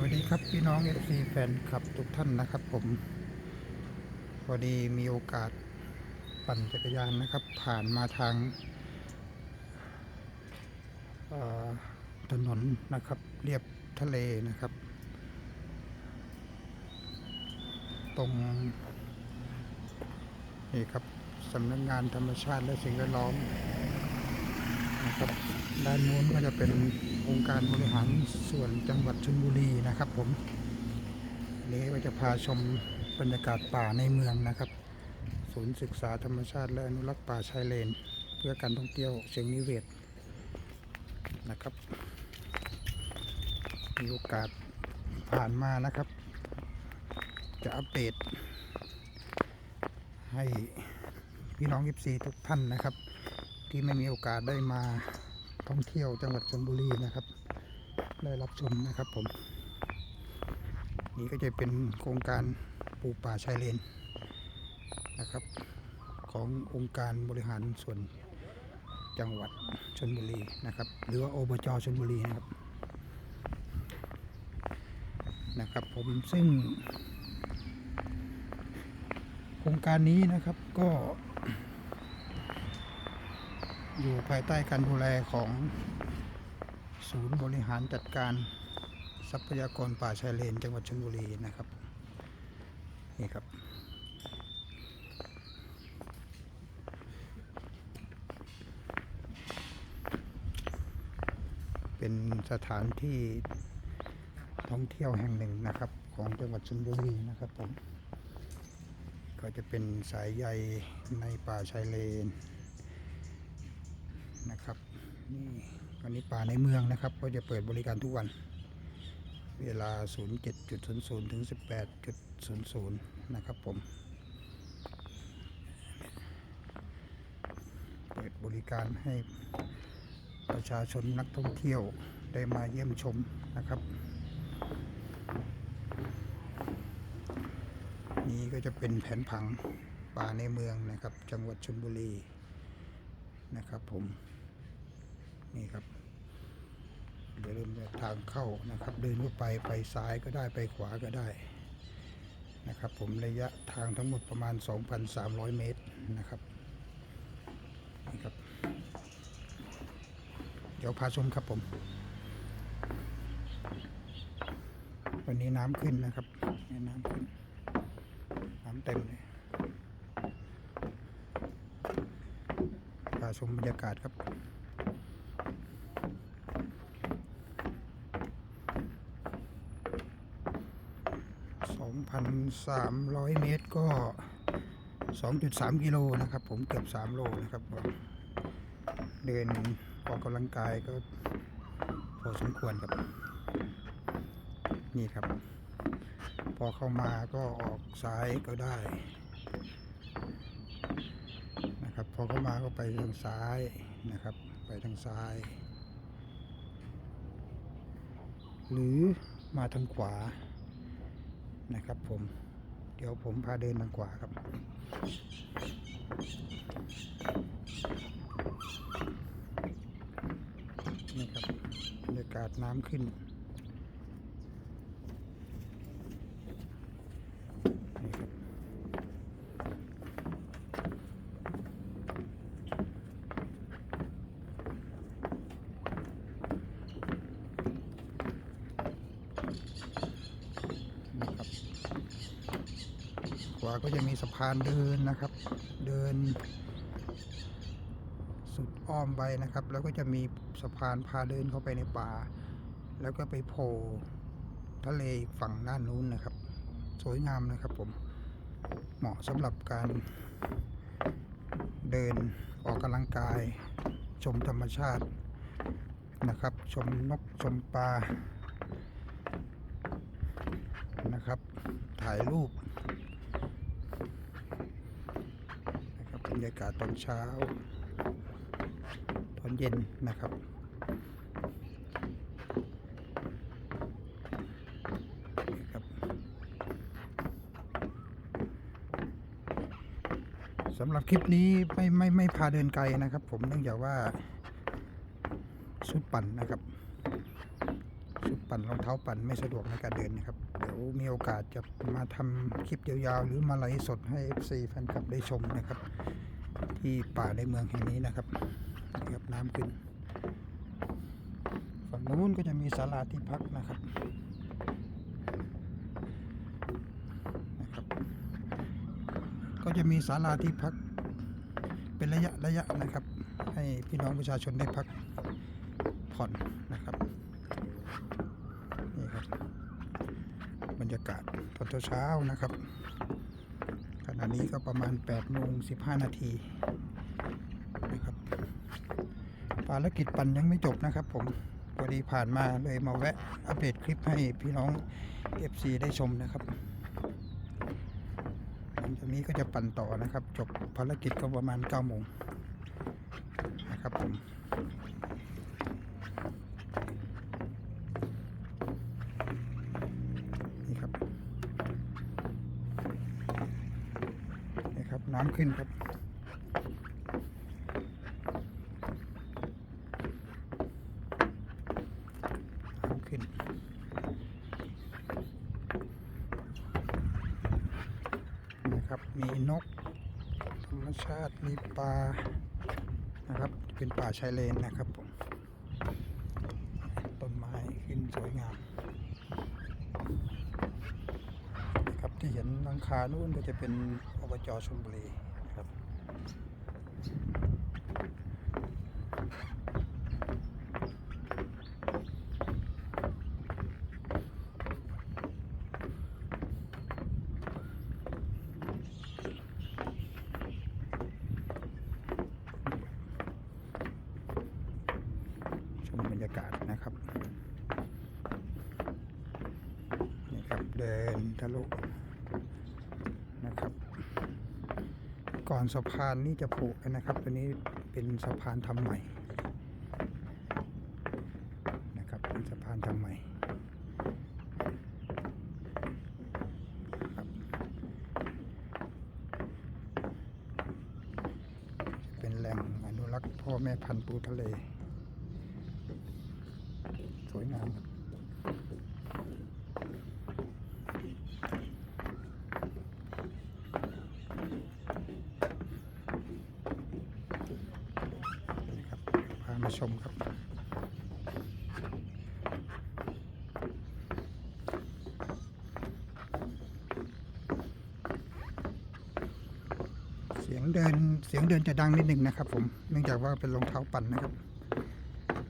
วัสดีครับพี่น้องเอฟซีแฟนคลับทุกท่านนะครับ ผมพอดีมีโอกาสปั่นจักรยานนะครับ ผ่านมาทางถนนนะครับ เรียบทะเลนะครับ ตรงนี่ครับสำนักงานธรรมชาติและสิ่งแวดล้อมนะครับ ด้านนู้นก็จะเป็นองค์การบริหารส่วนจังหวัดชลบุรีนะครับ ผมวันนี้ก็จะพาชมบรรยากาศป่าในเมืองนะครับ ศูนย์ศึกษาธรรมชาติและอนุรักษ์ป่าชายเลน เพื่อการท่องเที่ยวเชิงนิเวศนะครับ มีโอกาสผ่านมานะครับ จะอัปเดตให้พี่น้อง FC ทุกท่านนะครับ ที่ไม่มีโอกาสได้มา ท่องเที่ยวจังหวัดชลบุรีนะครับ ได้รับชมนะครับผม นี่ก็จะเป็นโครงการปลูกป่าชายเลนนะครับ ขององค์การบริหารส่วนจังหวัดชลบุรีนะครับ หรือว่าอบจชลบุรีนะครับนะครับผมซึ่งโครงการนี้นะครับก็ อยู่ภายใต้การดูแลของศูนย์บริหารจัดการทรัพยากรป่าชายเลน จังหวัดชลบุรีนะครับนี่ครับ เป็นสถานที่ท่องเที่ยวแห่งหนึ่งนะครับ ของจังหวัดชลบุรีนะครับผมก็จะเป็นสายใยในป่าชายเลนนะ นี่อันนี้ป่าในเมืองนะครับ ก็จะเปิดบริการทุกวัน เวลา 07.00 ถึง 18.00 นะครับผม เปิดบริการให้ประชาชนนักท่องเที่ยวได้มาเยี่ยมชมนะครับ นี่ก็จะเป็นแผนผังป่าในเมืองนะครับ จังหวัดชลบุรีนะครับผม นี่ครับเดี๋ยวเริ่มทางเข้านะครับ เดินเข้าไปไปซ้ายก็ได้ไปขวาก็ได้นะครับ ผมระยะทางทั้งหมดประมาณ 2,300 เมตรนะครับนี่ครับ เดี๋ยวพาชมครับผม วันนี้น้ำขึ้นนะครับนี่น้ำขึ้น น้ำเต็มเลยพาชมบรรยากาศครับ 300 เมตรก็ 2.3 กิโลนะครับ ผมเกือบ3โลนะครับ เดินออกกำลังกายก็พอสมควรครับ นี่ครับ พอเข้ามาก็ออกซ้ายก็ได้นะครับพอเข้ามาก็ไปทางซ้ายนะครับ ไปทางซ้าย หรือมาทางขวา นะครับผม เดี๋ยวผมพาเดินทางขวาครับ นี่ครับบรรยากาศน้ำขึ้นครับนี่ครับขวาก็จะมีสะพานเดินนะครับ เดิน สุดอ้อมไปนะครับ แล้วก็จะมีสะพานพาเดินเข้าไปในป่า แล้วก็ไปโผล่ทะเลฝั่งด้านนู้นนะครับ สวยงามนะครับผมเหมาะสำหรับการ เดินออกกำลังกาย ชมธรรมชาตินะครับ ชมนกชมปลานะครับ ถ่ายรูปนะครับบรร ยากาศตอนเช้า ตอนเย็นนะครับ สำหรับคลิปนี้ไม่ไม่ไม่พาเดินไกลนะครับ ผมเนื่องจากว่าชุดปั่นนะครับชุดปั่นรองเท้าปั่นไม่สะดวกในการเดินนะครับ เดี๋ยวมีโอกาสจะมาทำคลิปยาวๆ หรือมาไลฟ์สดให้ FC แฟนคลับได้ชมนะครับ ที่ป่าในเมืองแห่งนี้นะครับนะครับน้ำขึ้น ฝั่งนู้นก็จะมีศาลาที่พักนะครับนะครับ ก็จะมีศาลาที่พัก เป็นระยะระยะนะครับ ให้พี่น้องประชาชนได้พักผ่อนนะครับนี่ครับบรรยากาศตอนเช้านะครับขณะนี้ก็ประมาณ8โมง15 นาทีนะครับภารกิจปั่นยังไม่จบนะครับผมพอดีผ่านมาเลยมาแวะอัปเดตคลิปให้พี่น้อง FC ได้ชมนะครับหลังจากนี้ก็จะปั่นต่อนะครับ จบภารกิจก็ประมาณ9โมงนะครับผมนี่ครับนี่ครับน้ำขึ้นครับ น้ำขึ้น นก ธรรมชาติมีปลานะครับ เป็นป่าชายเลนนะครับผมต้นไม้ขึ้นสวยงามนะครับที่เห็นหลังคานู่นก็จะเป็นอบจชลบุรีนะครับ ชมบรรยากาศนะครับ นี่ครับเดินทะลุนะครับ ก่อนสะพานนี่จะผุนะครับ ตัวนี้เป็นสะพานทำใหม่นะครับเป็นสะพานทำใหม่เป็นแหล่งอนุรักษ์พ่อแม่พันธุ์ปูทะเล สวยงามครับนี่ครับ พามาชมครับ เสียงเดิน เสียงเดินจะดังนิดหนึ่งนะครับ ผมเนื่องจากว่าเป็นรองเท้าปั่นนะครับ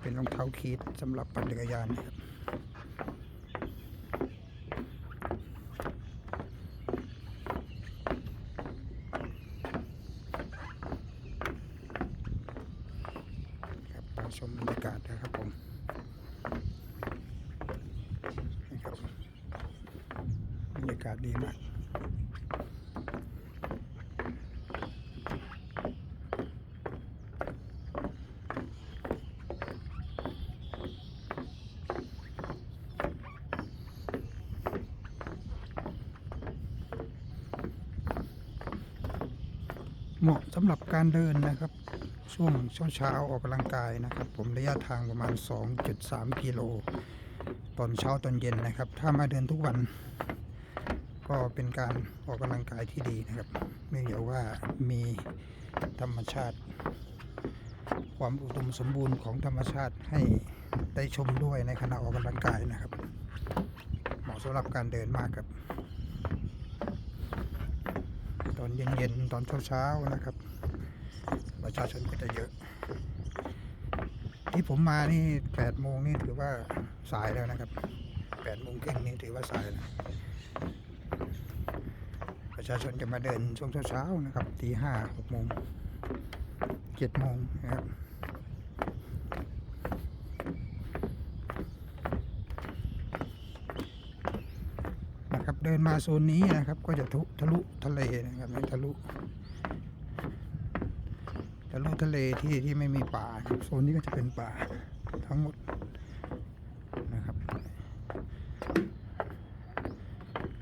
เป็นรองเท้าคีดสำหรับปั่นจักรยานนะครับมาชมบรรยากาศนะครับผมนี่ครับบรรยากาศดีมาก เหมาะสำหรับการเดินนะครับ ช่วงเช้าเช้าๆออกกำลังกายนะครับ ผมระยะทางประมาณ 2.3 กิโลตอนเช้าตอนเย็นนะครับ ถ้ามาเดินทุกวัน ก็เป็นการออกกำลังกายที่ดีนะครับเนื่องจากว่ามีธรรมชาติ ความอุดมสมบูรณ์ของธรรมชาติให้ได้ชมด้วยในขณะออกกำลังกายนะครับ เหมาะสำหรับการเดินมากครับ อนเย็นๆตอนเช้าๆนะครับประชาชนก็จะเยอะ ที่ผมมานี่แปดโมงนี่ถือว่าสายแล้วนะครับแปดโมงครึ่งนี่ถือว่าสายแล้วประชาชนจะมาเดินช่วงเช้าๆนะครับตีห้าหกโมงเจ็ดโมงนะครับ นะครับเดินมาโซนนี้นะครับ ก็จะทุทะลุทะเลนะครับทะลุทะลุทะเลที่ที่ไม่มีป่าครับโซนนี้ก็จะเป็นป่าทั้งหมดนะครับ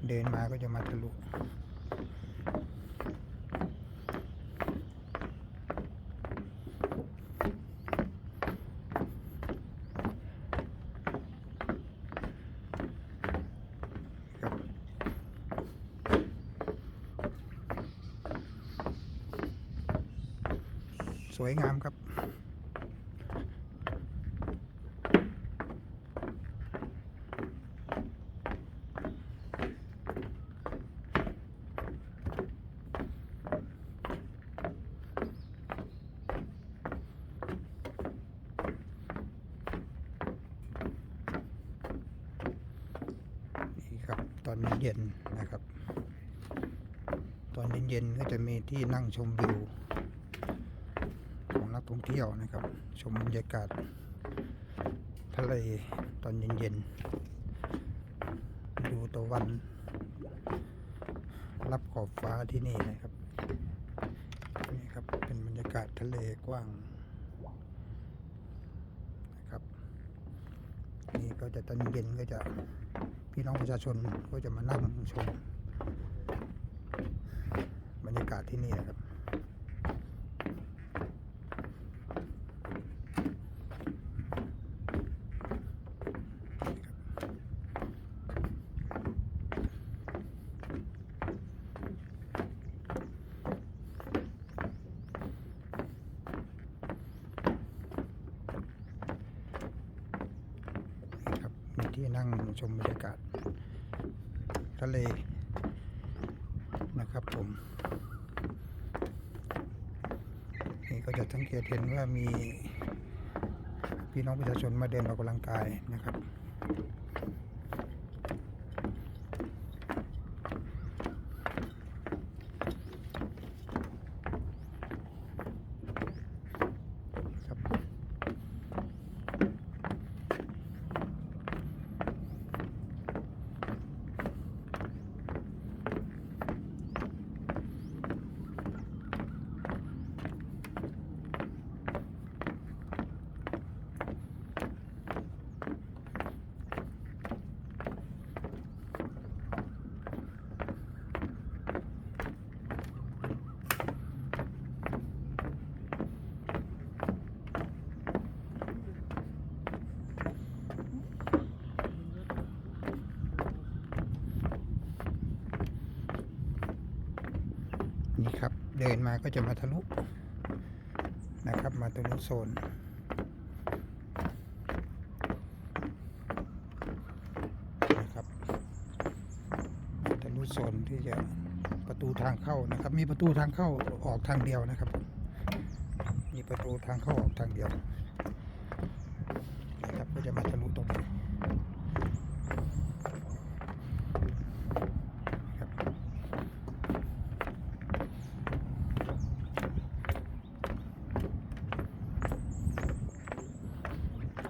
เดินมาก็จะมาทะลุ สวยงามครับ นี่ครับ ตอนเย็นนะครับ ตอนเย็นๆก็จะมีที่นั่งชมวิว นักท่องเที่ยวนะครับ ชมบรรยากาศทะเลตอนเย็นๆ ดูตะวัน รับขอบฟ้าที่นี่นะครับ นี่ครับ เป็นบรรยากาศทะเลกว้างนะครับ นี่ก็จะตอนเย็นก็จะพี่น้องประชาชนก็จะมานั่งชมบรรยากาศที่นี่นะครับ นี่ครับ มี ที่นั่งชมบรรยากาศทะเลนะครับผม นี่ก็จะสังเกตเห็นว่ามีพี่น้องประชาชนมาเดินออกกำลังกายนะครับครับ นี่ครับ เดินมาก็จะมาทะลุนะครับ มาทะลุโซน นะครับทะลุโซนที่จะประตูทางเข้านะครับ มีประตูทางเข้าออกทางเดียวนะครับ มีประตูทางเข้าออกทางเดียวนะครับก็จะมาทะลุตรงนี้ครับ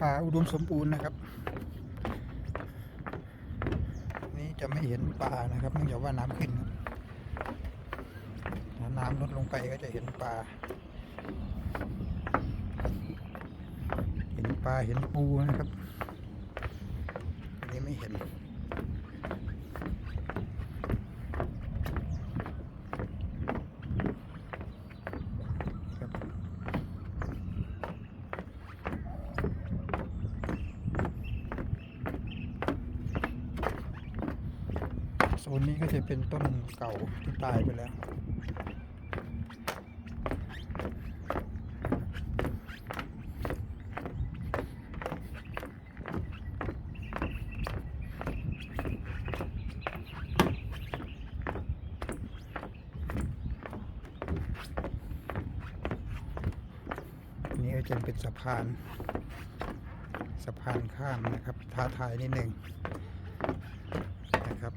ป่าอุ ดมสมบูรณ์นะครับ นี่จะไม่เห็นปลานะครับเนื่องจากว่าน้ำขึ้นถ้าน้ำลดลงไปก็จะเห็นปลา เห็นปลาเห็นปูนะครับอันนี้ไม่เห็น โซนนี้ก็จะเป็นต้นเก่าที่ตายไปแล้วนนี้ก็จะเป็นสะพาน สะพานข้ามนะครับท้าทายนิดหนึ่ง นะครับ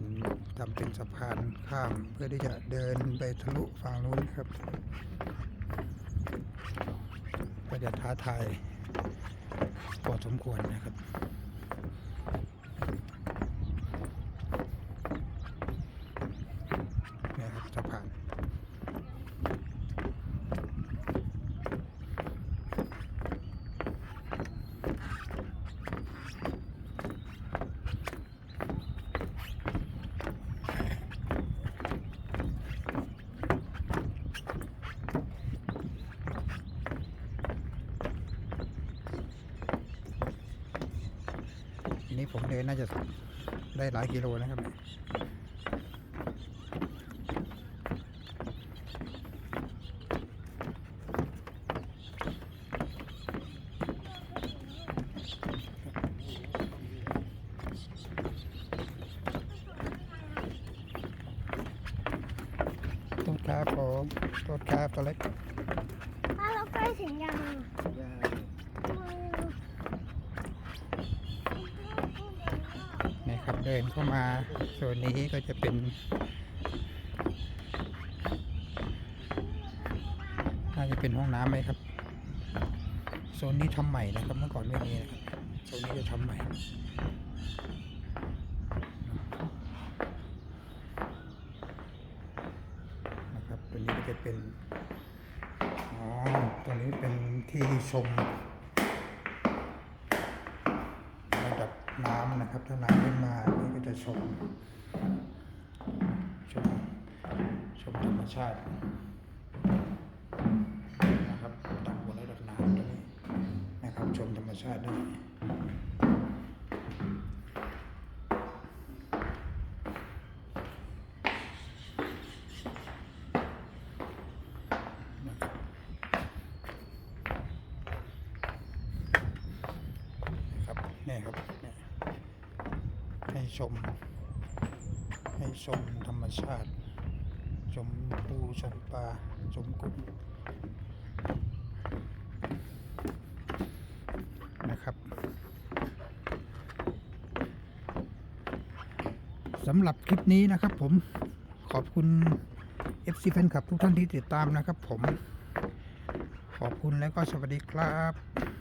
อืม ทำเป็นสะพานข้ามเพื่อที่จะเดินไปทะลุฝั่งนู้นครับก็จะท้าทายพอสมควรนะครับ เลยน่าจะได้หลายกิโลนะครับต้นครับผมต้นครับตัวเล็กถ้าเราใกล้ถึงยังยัง เดินเข้ามาโซนนี้ก็จะเป็นน่าจะเป็นห้องน้ำไหมครับโซนนี้ทำใหม่นะครับเมื่อก่อนไม่มีนะครับโซนนี้จะทำใหม่นะครับตัวนี้ก็จะเป็นอ๋อตัวนี้เป็นที่ชม ระดับ น้ำนะครับ ถ้าน้ำขึ้นมานี่ก็จะชม ชม ชมธรรมชาตินะครับตักว่าระดับน้ำตรงนี้นะครับ ชมธรรมชาติได้นะครับนี่ครับเนี่ยให้ ชม ให้ชมธรรมชาติ ชมปูชมปลาชมกุ้งนะครับสำหรับคลิปนี้นะครับผมขอบคุณ FC แฟนคลับทุกท่านที่ติดตามนะครับผม ขอบคุณแล้วก็สวัสดีครับ